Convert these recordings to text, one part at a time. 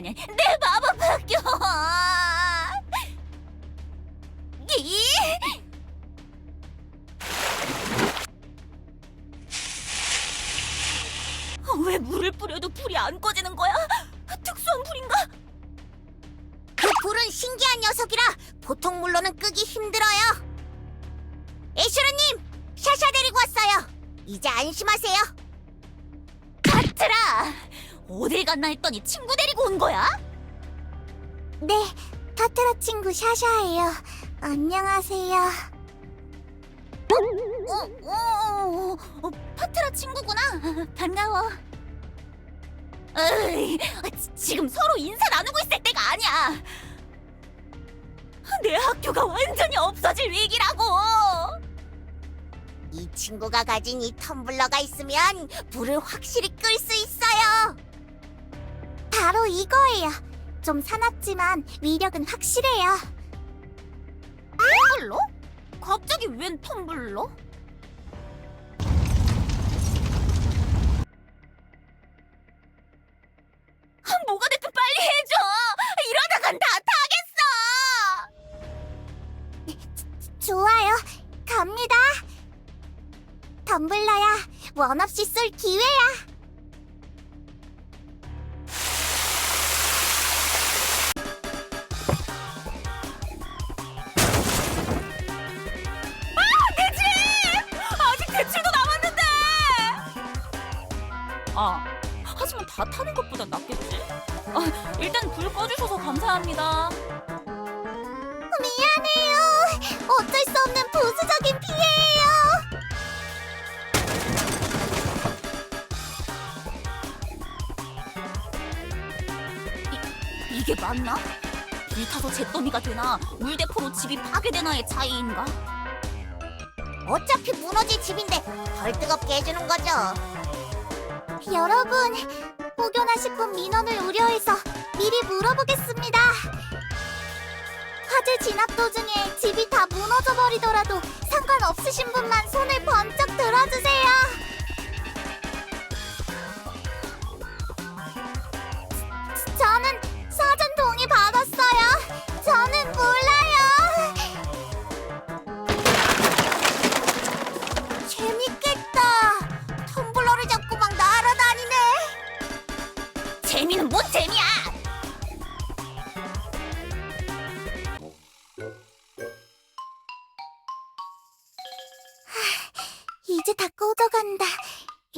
아니 내 마법 학교. 이 왜 물을 뿌려도 불이 안 꺼지는 거야? 특수한 불인가? 그 불은 신기한 녀석이라 보통 물로는 끄기 힘들어요. 에슈르님, 샤샤 데리고 왔어요. 이제 안심하세요. 카트라 어딜 갔나 했더니 친구 데리고 온 거야? 네, 카트라 친구 샤샤예요. 안녕하세요. 어, 어, 어, 파트라 친구구나. 반가워. 으이, 지- 지금 서로 인사 나누고 있을 때가 아니야. 내 학교가 완전히 없어질 위기라고. 이 친구가 가진 이 텀블러가 있으면 불을 확실히 끌 수 있어요. 바로 이거예요. 좀 사납지만 위력은 확실해요. 텀블러? 갑자기 웬 텀블러? 아, 뭐가 됐든 빨리 해줘. 이러다간 다 타겠어. 좋아요. 갑니다. 텀블러야, 원 없이 쏠 기회야. 감사합니다. 미안해요. 어쩔 수 없는 부수적인 피해예요. 이게 맞나? 불 타서 잿더미가 되나 물대포로 집이 파괴되나의 차이인가? 어차피 무너질 집인데 덜 뜨겁게 해주는 거죠. 여러분, 혹여나 싶은 민원을 우려해서 미리 물어보겠습니다. 화재 진압 도중에 집이 다 무너져 버리더라도 상관없으신 분만 손을 번쩍 들어주세요.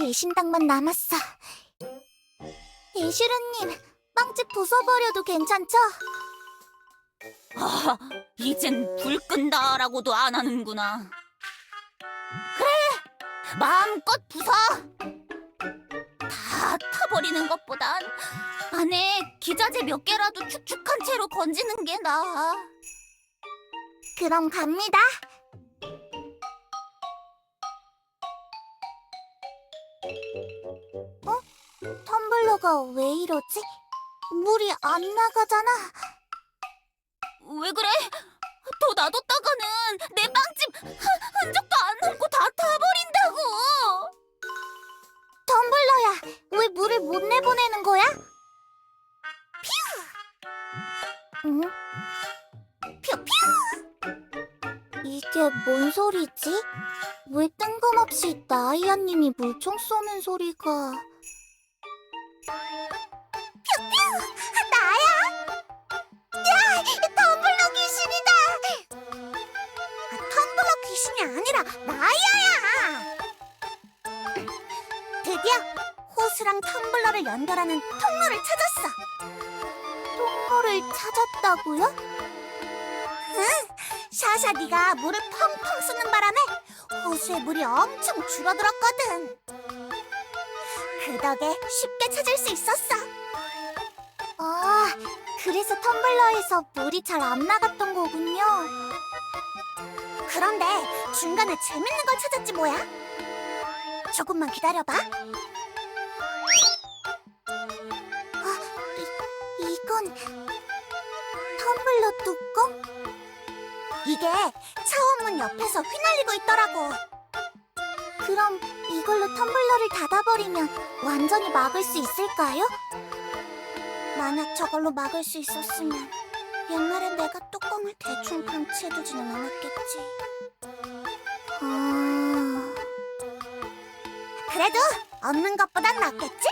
일신당만 남았어. 이슈르님, 빵집 부숴버려도 괜찮죠? 아, 이젠 불 끈다라고도 안 하는구나. 그래, 마음껏 부숴. 다 타버리는 것보단 안에 기자재 몇 개라도 축축한 채로 건지는 게 나아. 그럼 갑니다. 어? 텀블러가 왜 이러지? 물이 안 나가잖아. 왜 그래? 더 놔뒀다가는 이게 뭔 소리지? 왜 뜬금없이 나이아님이 물총 쏘는 소리가... 퓨퓨! 나야! 야! 텀블러 귀신이다! 아, 텀블러 귀신이 아니라 나야야! 드디어 호수랑 텀블러를 연결하는 통로를 찾았어. 통로를 찾았다고요? 응. 샤샤 네가 물을 펑펑 쏘는 바람에 호수의 물이 엄청 줄어들었거든. 그 덕에 쉽게 찾을 수 있었어. 아, 그래서 텀블러에서 물이 잘 안 나갔던 거군요. 그런데 중간에 재밌는 걸 찾았지 뭐야? 조금만 기다려봐. 이게 차원문 옆에서 휘날리고 있더라고. 그럼 이걸로 텀블러를 닫아버리면 완전히 막을 수 있을까요? 만약 저걸로 막을 수 있었으면 옛날에 내가 뚜껑을 대충 방치해두지는 않았겠지. 음... 그래도 없는 것보단 낫겠지?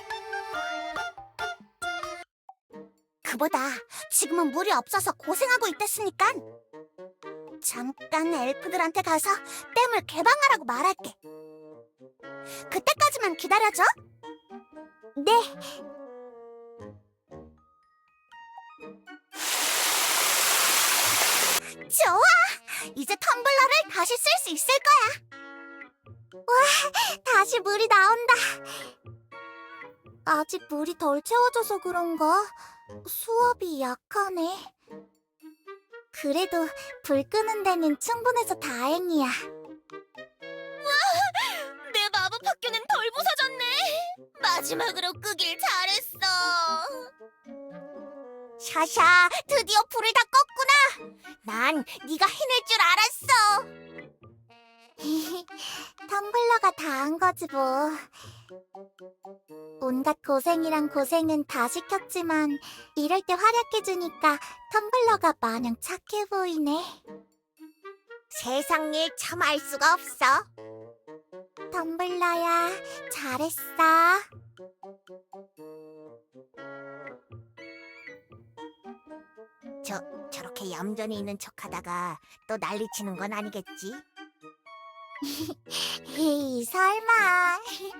그보다 지금은 물이 없어서 고생하고 있댔으니까 잠깐 엘프들한테 가서 댐을 개방하라고 말할게. 그때까지만 기다려줘. 네. 좋아! 이제 텀블러를 다시 쓸 수 있을 거야. 와, 다시 물이 나온다. 아직 물이 덜 채워져서 그런가? 수압이 약하네. 그래도 불 끄는 데는 충분해서 다행이야. 내 마법 학교는 덜 부서졌네. 마지막으로 끄길 잘했어. 샤샤, 드디어 불을 다 껐구나. 난 네가 해낼 줄 알았어. 텀블러가 다 한 거지 뭐. 온갖 고생이랑 고생은 다 시켰지만 이럴 때 활약해주니까 텀블러가 마냥 착해 보이네. 세상 일 참 알 수가 없어. 텀블러야, 잘했어. 저 저렇게 얌전히 있는 척하다가 또 난리치는 건 아니겠지? 에이 설마.